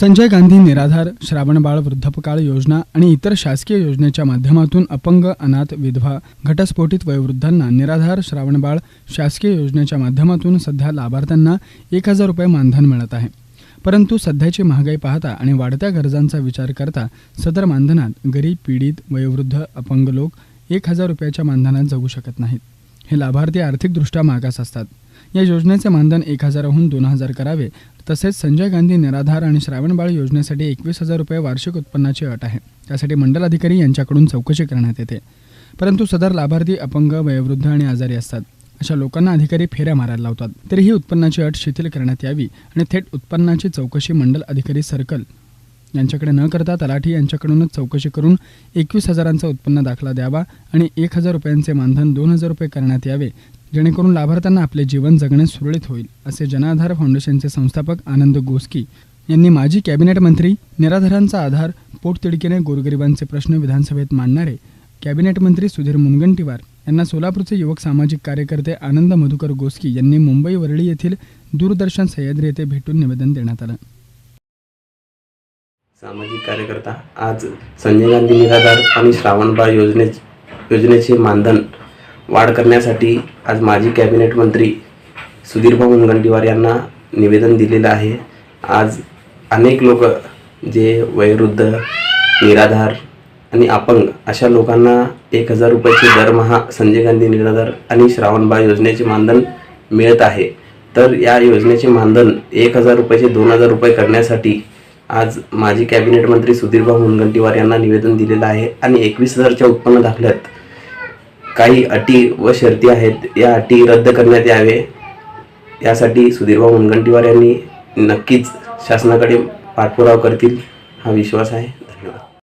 संजय गांधी निराधार श्रावणबाळ वृद्धपकाळ योजना आणि इतर शासकीय योजनेच्या माध्यमातून अपंग अनाथ विधवा घटस्फोटित वयोवृद्धांना निराधार श्रावणबाळ शासकीय योजनेच्या माध्यमातून सध्या लाभार्थ्यांना एक हजार रुपये मानधन मिळत आहे. परंतु सध्याची महागाई पाहता आणि वाढत्या गरजांचा विचार करता सदर मानधनात गरीब पीडित वयोवृद्ध अपंग लोक एक हजार रुपयाच्या मानधनात जगू शकत नाहीत. हे लाभार्थी आर्थिकदृष्ट्या मागास असतात. या योजनेचे मानधन एक हजाराहून दोन हजार करावे. तसेच संजय गांधी निराधार आणि श्रावणबाळ योजनेसाठी एकवीस हजार रुपये वार्षिक उत्पन्नाची अट आहे. त्यासाठी मंडल अधिकारी यांच्याकडून चौकशी करण्यात येते. परंतु सदर लाभार्थी अपंग वयोवृद्ध आणि आजारी असतात. अशा लोकांना अधिकारी फेऱ्या मारायला लावतात. तरी ही उत्पन्नाची अट शिथिल करण्यात यावी आणि थेट उत्पन्नाची चौकशी मंडल अधिकारी सर्कल यांच्याकडे न करता तलाठी यांच्याकडूनच चौकशी करून एकवीस हजारांचा उत्पन्न दाखला द्यावा आणि एक हजार रुपयांचे मानधन दोन हजार रुपये करण्यात यावे जेणेकरून लाभार्थ्यांना आपले जीवन जगणे सुरळीत होईल असे जनआधार फाउंडेशनचे संस्थापक आनंद गोस्की यांनी माजी कॅबिनेट मंत्री निराधारांचा आधार पोटतिडकीने गोरगरिबांचे प्रश्न विधानसभेत मांडणारे कॅबिनेट मंत्री सुधीर मुनगंटीवार यांना सोलापूरचे युवक सामाजिक कार्यकर्ते आनंद मधुकर गोस्की यांनी मुंबई वरळी येथील दूरदर्शन सह्याद्री येथे भेटून निवेदन देण्यात आलं. सामाजिक कार्यकर्ता आज संजय गांधी निराधार आणि श्रावणबाळ योजने योजनेचे मानधन वाढ करण्यासाठी आज माजी कॅबिनेट मंत्री सुधीरभाऊ मुनगंटीवार यांना निवेदन दिलेलं आहे. आज अनेक लोक जे वयोवृद्ध निराधार आणि अपंग अशा लोकांना एक हजार रुपयाचे दरमहा संजय गांधी निराधार आणि श्रावणबाळ योजनेचे मानधन मिळत आहे. तर या योजनेचे मानधन एक हजार रुपयाचे दोन हजार रुपये करण्यासाठी आज माजी कॅबिनेट मंत्री सुधीरभाऊ मुनगंटीवार यांना निवेदन दिलेलं आहे आणि एकवीस हजारच्या उत्पन्न दाखल्यात. काही अटी व शर्ती आहेत या अटी रद्द करण्यात यावे. यासाठी सुधीरभाऊ मुनगंटीवार यांनी नक्कीच शासनाकडे पाठपुरावा करतील हा विश्वास आहे.